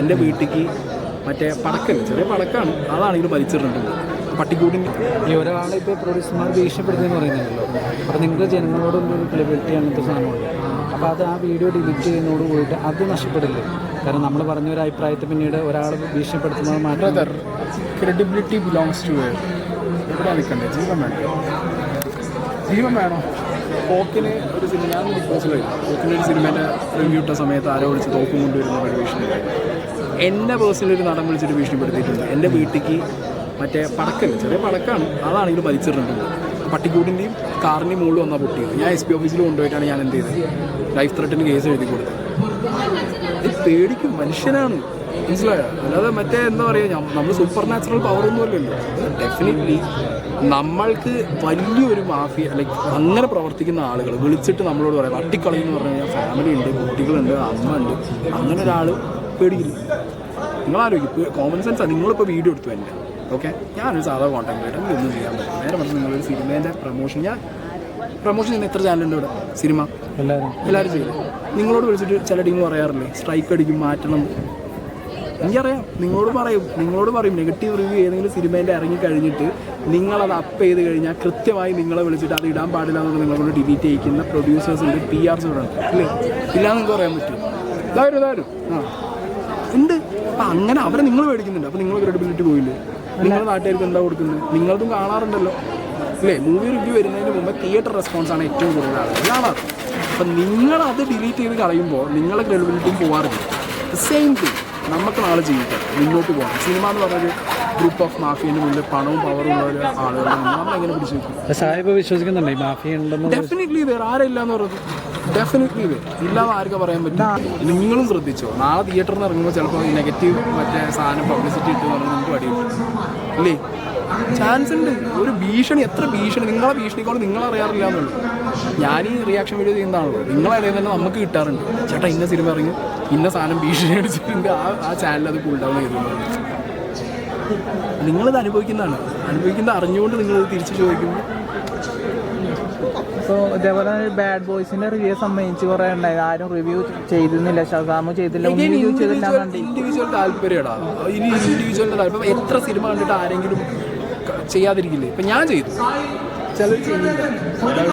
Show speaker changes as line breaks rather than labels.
എന്റെ വീട്ടിലേക്ക് മറ്റേ പടക്കല്ല? ചെറിയ പടക്കാണ്. അതാണെങ്കിലും വലിച്ചിട്ടുണ്ട് പട്ടിക്കൂടിന്റെ
ഈ ഒരാളെ ഇപ്പോൾ പ്രൊഡ്യൂസർമാർ ഭീഷണിപ്പെടുത്തുമെന്ന് പറയുന്നുണ്ടല്ലോ. അപ്പോൾ നിങ്ങളുടെ ജനങ്ങളോടൊന്നും ഒരു ക്രെഡിബിലിറ്റി അങ്ങനത്തെ സാധനമുണ്ട്. അപ്പോൾ അത് ആ വീഡിയോ ഡിലീറ്റ് ചെയ്യുന്നതോട് പോയിട്ട് അത് നഷ്ടപ്പെടില്ലേ? കാരണം നമ്മൾ പറഞ്ഞ ഒരു അഭിപ്രായത്തെ പിന്നീട് ഒരാൾ ഭീഷണിപ്പെടുത്തുന്നത് മാറ്റം
ക്രെഡിബിലിറ്റി ബിലോങ്സ് ടു എവിടെ നിൽക്കണ്ടേ ജീവൻ വേണ്ടേ ജീവൻ വേണോ. പോക്കിന് ഒരു സിനിമ ഞാൻ ബിഗ് പോക്കിന് ഒരു സിനിമേന്റെ റിവ്യൂ ഇട്ട സമയത്ത് ആരോ വിളിച്ച് തോക്കും കൊണ്ടുവരുന്ന ഒരു ഭീഷണി എന്നെ പേഴ്സണലി ഒരു നടൻ വിളിച്ചിട്ട് ഭീഷണിപ്പെടുത്തിയിട്ടുണ്ട്. എന്റെ വീട്ടിലേക്ക് മറ്റേ പടക്കല്ല? ചെറിയ പടക്കാണ്. അതാണെങ്കിൽ വലിച്ചിട്ടുണ്ട് പട്ടിക്കൂടിന്റെയും കാറിന്റെയും മുകളിൽ വന്നാൽ പൊട്ടിയത്. ഞാൻ എസ് പി ഓഫീസിൽ കൊണ്ടുപോയിട്ടാണ് ഞാൻ എന്ത് ചെയ്തത്? ലൈഫ് ത്രെട്ടിന് കേസ് എഴുതി കൊടുത്തത്. ഇത് പേടിക്കും. മനുഷ്യനാണ്. മനസ്സിലായോ? അല്ലാതെ മറ്റേ എന്താ പറയുക നമ്മൾ സൂപ്പർ നാച്ചുറൽ പവർ ഒന്നും അല്ലല്ലോ. ഡെഫിനറ്റ്ലി നമ്മൾക്ക് വലിയൊരു മാഫിയ ലൈക്ക് അങ്ങനെ പ്രവർത്തിക്കുന്ന ആളുകൾ വിളിച്ചിട്ട് നമ്മളോട് പറയാം തട്ടിക്കളി എന്ന് പറഞ്ഞു കഴിഞ്ഞാൽ ഫാമിലി ഉണ്ട് കുട്ടികളുണ്ട് അമ്മ ഉണ്ട്. അങ്ങനെ ഒരാൾ പേടിക്കില്ല. നിങ്ങൾ ആലോചിക്കും കോമൺ സെൻസാണ് നിങ്ങളിപ്പോൾ വീഡിയോ എടുത്തു എന്റെ ഓക്കെ ഞാനൊരു സാധാ കോൺടാക്ട് ആയിട്ട് ഒന്നും ചെയ്യാൻ പറ്റും നേരെ പറഞ്ഞ് നിങ്ങളൊരു സിനിമേന്റെ പ്രൊമോഷൻ ഞാൻ പ്രൊമോഷൻ ചെയ്യുന്ന എത്ര ചാനലുണ്ട് ഇവിടെ? സിനിമ?
എല്ലാവരും.
എല്ലാവരും ചെയ്യും നിങ്ങളോട് വിളിച്ചിട്ട് ചില ടീം പറയാറില്ലേ സ്ട്രൈക്ക് അടിക്കും മാറ്റണം. എനിക്കറിയാം. നിങ്ങളോട് പറയും. നിങ്ങളോട് പറയും. നെഗറ്റീവ് റിവ്യൂ ഏതെങ്കിലും സിനിമേന്റെ ഇറങ്ങി കഴിഞ്ഞിട്ട് നിങ്ങളത് അപ്പ് ചെയ്ത് കഴിഞ്ഞാൽ കൃത്യമായി നിങ്ങളെ വിളിച്ചിട്ട് അത് ഇടാൻ പാടില്ല എന്ന് നിങ്ങളോട് ഡിലീറ്റ് ചെയ്യിക്കുന്ന പ്രൊഡ്യൂസേഴ്സ് ഉണ്ട് പി ആർസ് ഉണ്ട്. അല്ലേ ഇല്ലാന്ന് നിങ്ങൾക്ക് പറയാൻ പറ്റും ഇതായിരുന്നു ഇതായിരുന്നു ആ. അപ്പം അങ്ങനെ അവരെ നിങ്ങൾ മേടിക്കുന്നുണ്ട്. അപ്പൊ നിങ്ങൾ ക്രെഡിബിലിറ്റി പോയില്ലേ? നിങ്ങളുടെ നാട്ടുകാർക്ക് എന്താ കൊടുക്കുന്നത് നിങ്ങളതും കാണാറുണ്ടല്ലോ. അല്ലേ മൂവി റിവ്യൂ വരുന്നതിന് മുമ്പ് തിയേറ്റർ റെസ്പോൺസ് ആണ് ഏറ്റവും കൂടുതൽ ആളുകൾ. കാണാറ് നിങ്ങൾ അത് ഡിലീറ്റ് ചെയ്ത് കളയുമ്പോൾ നിങ്ങളെ ക്രെഡിബിലിറ്റിയും പോകാറില്ല സെയിം തിങ് നമുക്ക് നാളെ ജീവിക്കാം. മുന്നോട്ട് പോകാം. സിനിമ എന്ന് പറഞ്ഞൊരു ഗ്രൂപ്പ് ഓഫ് മാഫിയന്റെ മുന്നിൽ പണവും പവറും ഉള്ള ഒരു നമ്മൾ എങ്ങനെ പിടിച്ചു വെക്കും
സാഹിബ് വിശ്വസിക്കുന്നുണ്ട്? ഈ മാഫിയ ഉണ്ടെന്ന്
ഡെഫിനറ്റ്ലി വേറെ ആരെല്ലാം എന്ന് പറഞ്ഞത് ഡെഫിനറ്റ്ലി വേ ഇല്ലാതെ ആർക്കും പറയാൻ പറ്റും? നിങ്ങളും ശ്രദ്ധിച്ചോ? നാളെ തിയേറ്ററിൽ നിന്ന് ഇറങ്ങുമ്പോൾ ചിലപ്പോൾ നെഗറ്റീവ് മറ്റേ സാധനം പബ്ലിസിറ്റി ഇട്ട് പറഞ്ഞാൽ നിങ്ങൾക്ക് അടി അല്ലേ ചാൻസ് ഉണ്ട്. ഒരു ഭീഷണി എത്ര ഭീഷണി? നിങ്ങളെ ഭീഷണിക്കോളും നിങ്ങൾ അറിയാറില്ല എന്നുള്ളൂ. ഞാൻ ഈ റിയാക്ഷൻ വീഡിയോ ചെയ്യുന്നതാണല്ലോ. നിങ്ങളെ അറിയാൻ തന്നെ നമുക്ക് കിട്ടാറുണ്ട്. ചേട്ടാ ഇന്ന സിനിമ ഇറങ്ങി. ഇന്ന സാധനം ഭീഷണി അടിച്ചിട്ടുണ്ട്. ആ ആ ചാനൽ അത് കൂൾ ഡൗൺ ചെയ്തു. നിങ്ങളിത് അനുഭവിക്കുന്നതാണ്. അനുഭവിക്കുന്നത് അറിഞ്ഞുകൊണ്ട് നിങ്ങളിത് തിരിച്ചു ചോദിക്കുമ്പോൾ
ഇപ്പോൾ ഇതേപോലെ ബാഡ് ബോയ്സിന്റെ റിവ്യൂ സംബന്ധിച്ച് കുറെ ഉണ്ടായി ആരും റിവ്യൂ ചെയ്തിരുന്നില്ല. ഷസാമു ചെയ്തില്ല.
ഇൻഡിവിജ്വൽ താല്പര്യടാ. ഇനി ഇൻഡിവിജ്വലിന്റെ താല്പര്യം. എത്ര സിനിമ കണ്ടിട്ട് ആരെങ്കിലും ചെയ്യാതിരിക്കില്ലേ? ഇപ്പൊ ഞാൻ ചെയ്തു. ചിലർ ചെയ്യുന്നില്ല